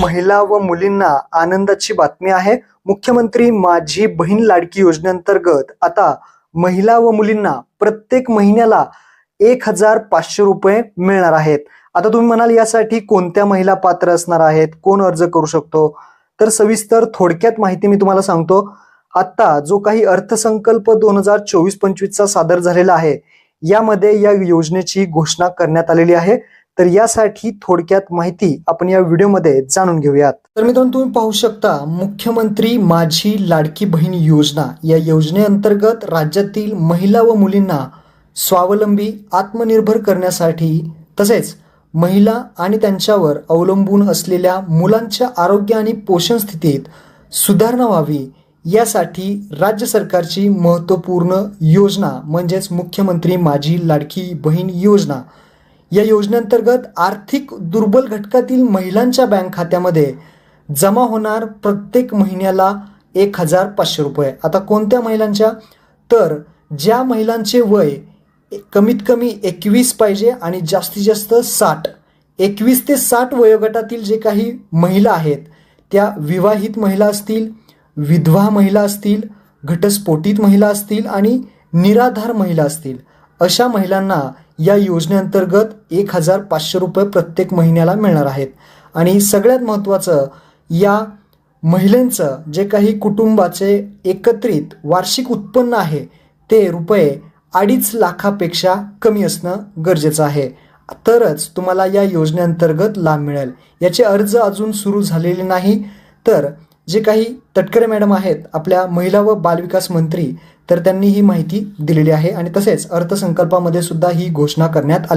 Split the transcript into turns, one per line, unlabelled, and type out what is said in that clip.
महिला व मुलींना आनंदाची बातमी आहे. मुख्यमंत्री माझी बहीण लाडकी योजनेअंतर्गत आता महिला व मुलींना प्रत्येक महिन्याला एक हजार पाचशे रुपये मिळणार आहेत. आता तुम्ही म्हणाल यासाठी कोणत्या महिला पात्र असणार आहेत? कोण अर्ज करू शकतो? तर सविस्तर थोडक्यात माहिती मी तुम्हाला सांगतो. आता जो काही अर्थसंकल्प दोन हजार चोवीस पंचवीसचा सादर झालेला आहे यामध्ये या योजनेची घोषणा करण्यात आलेली आहे. तर यासाठी थोडक्यात माहिती आपण या व्हिडिओमध्ये जाणून घेऊयात. तर मित्रांनो तुम्ही पाहू शकता मुख्यमंत्री माझी लाडकी बहीण योजना या योजनेअंतर्गत राज्यातील महिला व मुलींना स्वावलंबी आत्मनिर्भर करण्यासाठी तसेच महिला आणि त्यांच्यावर अवलंबून असलेल्या मुलांच्या आरोग्य आणि पोषण स्थितीत सुधारणा व्हावी यासाठी राज्य सरकारची महत्त्वपूर्ण योजना म्हणजेच मुख्यमंत्री माझी लाडकी बहीण योजना या योजनेअंतर्गत आर्थिक दुर्बल घटकातील महिलांच्या बँक खात्यामध्ये जमा होणार प्रत्येक महिन्याला एक हजार पाचशे रुपये. आता कोणत्या महिलांच्या? तर ज्या महिलांचे वय कमीत कमी एकवीस पाहिजे आणि जास्तीत जास्त साठ. एकवीस ते साठ वयोगटातील जे काही महिला आहेत त्या विवाहित महिला असतील विधवा महिला असतील घटस्फोटित महिला असतील आणि निराधार महिला असतील अशा महिलांना या योजनेअंतर्गत एक हजार पाचशे रुपये प्रत्येक महिन्याला मिळणार आहेत. आणि सगळ्यात महत्त्वाचं या महिलांचं जे काही कुटुंबाचे एकत्रित वार्षिक उत्पन्न आहे ते रुपये अडीच लाखापेक्षा कमी असणं गरजेचं आहे. तरच तुम्हाला या योजनेअंतर्गत लाभ मिळेल. याचे अर्ज अजून सुरू झालेले नाही तर जे काही तटकरे मॅडम आहेत आपल्या महिला व बालविकास मंत्री तर त्यांनी ही माहिती दिलेली आहे आणि तसेच अर्थसंकल्पामध्ये सुद्धा ही घोषणा करण्यात आली